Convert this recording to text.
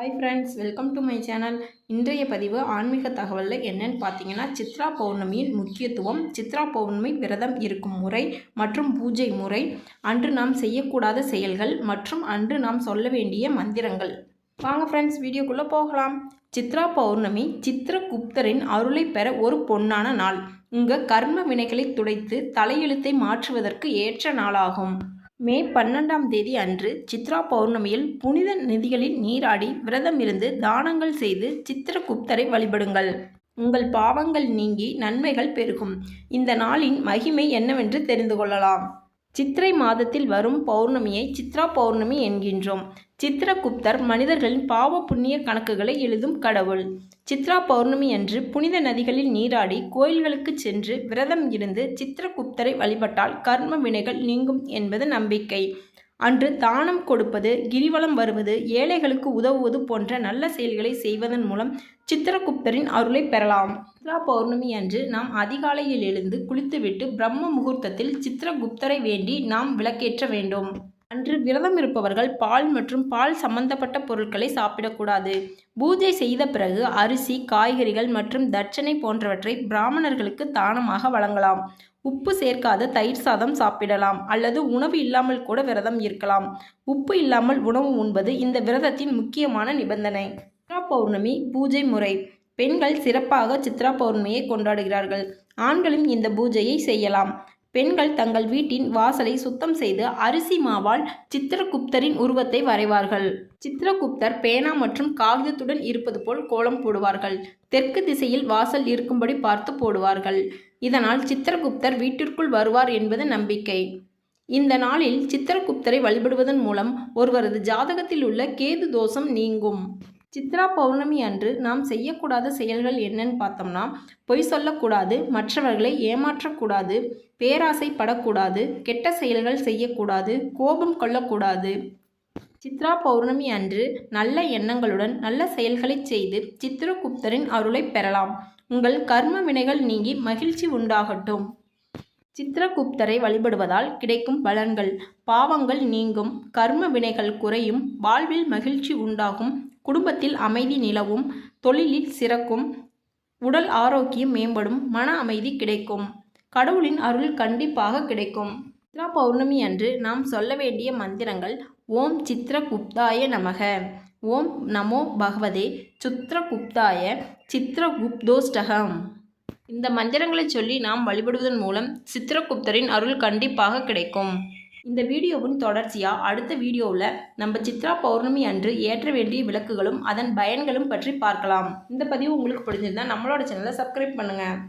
Hi friends welcome to my channel இன்றைய பதிவு ஆன்மீக தகவலில் என்னன்னு பார்த்தீங்கன்னா சித்ரா பௌர்ணமியின் முக்கியத்துவம் சித்ரா பௌர்ணமி விரதம் இருக்கும் முறை மற்றும் பூஜை முறை அன்று நாம் செய்யக்கூடாத செயல்கள் மற்றும் அன்று நாம் சொல்ல வேண்டிய மந்திரங்கள். வாங்க ஃப்ரெண்ட்ஸ் வீடியோக்குள்ளே போகலாம். சித்ரா பௌர்ணமி சித்திரகுப்தரின் அருளை பெற ஒரு பொன்னான நாள். உங்கள் கர்ம வினைகளை துடைத்து தலையெழுத்தை மாற்றுவதற்கு ஏற்ற நாளாகும். மே பன்னெண்டாம் தேதி அன்று சித்ரா பௌர்ணமியில் புனித நிதிகளில் நீராடி விரதம் இருந்து தானங்கள் செய்து சித்திரகுப்தரை வழிபடுங்கள். உங்கள் பாவங்கள் நீங்கி நன்மைகள் பெருகும். இந்த நாளின் மகிமை என்னவென்று தெரிந்து கொள்ளலாம். சித்திரை மாதத்தில் வரும் பௌர்ணமியை சித்ரா பௌர்ணமி என்கின்றோம். சித்திரகுப்தர் மனிதர்களின் பாவ புண்ணிய கணக்குகளை எழுதும் கடவுள். சித்ரா பௌர்ணமி அன்று புனித நதிகளில் நீராடி கோயில்களுக்கு சென்று விரதம் இருந்து சித்திரகுப்தரை வழிபட்டால் கர்ம வினைகள் நீங்கும் என்பது நம்பிக்கை. அன்று தானம் கொடுப்பது கிரிவலம் வருவது ஏழைகளுக்கு உதவுவது போன்ற நல்ல செயல்களை செய்வதன் மூலம் சித்திரகுப்தரின் அருளை பெறலாம். சித்ரா பௌர்ணமி அன்று நாம் அதிகாலையில் எழுந்து குளித்துவிட்டு பிரம்ம முகூர்த்தத்தில் சித்திரகுப்தரை வேண்டி நாம் விளக்கேற்ற வேண்டும். அன்று விரதம் இருப்பவர்கள் பால் மற்றும் பால் சம்பந்தப்பட்ட பொருட்களை சாப்பிடக்கூடாது. பூஜை செய்த பிறகு அரிசி காய்கறிகள் மற்றும் தட்சணை போன்றவற்றை பிராமணர்களுக்கு தானமாக வழங்கலாம். உப்பு சேர்க்காத தயிர் சாதம் சாப்பிடலாம் அல்லது உணவு இல்லாமல் கூட விரதம் இருக்கலாம். உப்பு இல்லாமல் உணவு உண்பது இந்த விரதத்தின் முக்கியமான நிபந்தனை. சித்ரா பௌர்ணமி பூஜை முறை. பெண்கள் சிறப்பாக சித்ரா பௌர்ணமியை கொண்டாடுகிறார்கள். ஆண்களும் இந்த பூஜையை செய்யலாம். பெண்கள் தங்கள் வீட்டின் வாசலை சுத்தம் செய்து அரிசி மாவால் சித்திரகுப்தரின் உருவத்தை வரைவார்கள். சித்திரகுப்தர் பேனா மற்றும் காகிதத்துடன் இருப்பது போல் கோலம் போடுவார்கள். தெற்கு திசையில் வாசல் இருக்கும்படி பார்த்து போடுவார்கள். இதனால் சித்திரகுப்தர் வீட்டிற்குள் வருவார் என்பது நம்பிக்கை. இந்த நாளில் சித்திரகுப்தரை வழிபடுவதன் மூலம் ஒருவரது ஜாதகத்தில் உள்ள கேது தோஷம் நீங்கும். சித்ரா பௌர்ணமி அன்று நாம் செய்யக்கூடாத செயல்கள் என்னன்னு பார்த்தோம்னா பொய் சொல்லக்கூடாது மற்றவர்களை ஏமாற்றக்கூடாது பேராசைப்படக்கூடாது கெட்ட செயல்கள் செய்யக்கூடாது கோபம் கொள்ளக்கூடாது. சித்ரா பௌர்ணமி அன்று நல்ல எண்ணங்களுடன் நல்ல செயல்களை செய்து சித்திரகுப்தரின் அருளை பெறலாம். உங்கள் கர்ம வினைகள் நீங்கி மகிழ்ச்சி உண்டாகட்டும். சித்திரகுப்தரை வழிபடுவதால் கிடைக்கும் பலன்கள். பாவங்கள் நீங்கும் கர்ம வினைகள் குறையும் வாழ்வில் மகிழ்ச்சி உண்டாகும். குடும்பத்தில் அமைதி நிலவும் தொழிலில் சிறக்கும் உடல் ஆரோக்கியம் மேம்படும் மன அமைதி கிடைக்கும். கடவுளின் அருள் கண்டிப்பாக கிடைக்கும். சித்ரா பௌர்ணமி அன்று நாம் சொல்ல வேண்டிய மந்திரங்கள் ஓம் சித்ரகுப்தாய நமக. ஓம் நமோ பகவதே சித்ரகுப்தாய சித்திரகுப்தோஷ்டகம் இந்த மந்திரங்களை சொல்லி நாம் வழிபடுவதன் மூலம் சித்திரகுப்தரின் அருள் கண்டிப்பாக கிடைக்கும். இந்த வீடியோவின் தொடர்ச்சியாக அடுத்த வீடியோவில் நம்ம சித்ரா பௌர்ணமி அன்று ஏற்ற வேண்டிய விளக்குகளும் அதன் பயன்களும் பற்றி பார்க்கலாம். இந்த பதிவு உங்களுக்கு பிடிச்சிருந்தா நம்மளோட சேனலை சப்ஸ்கிரைப் பண்ணுங்கள்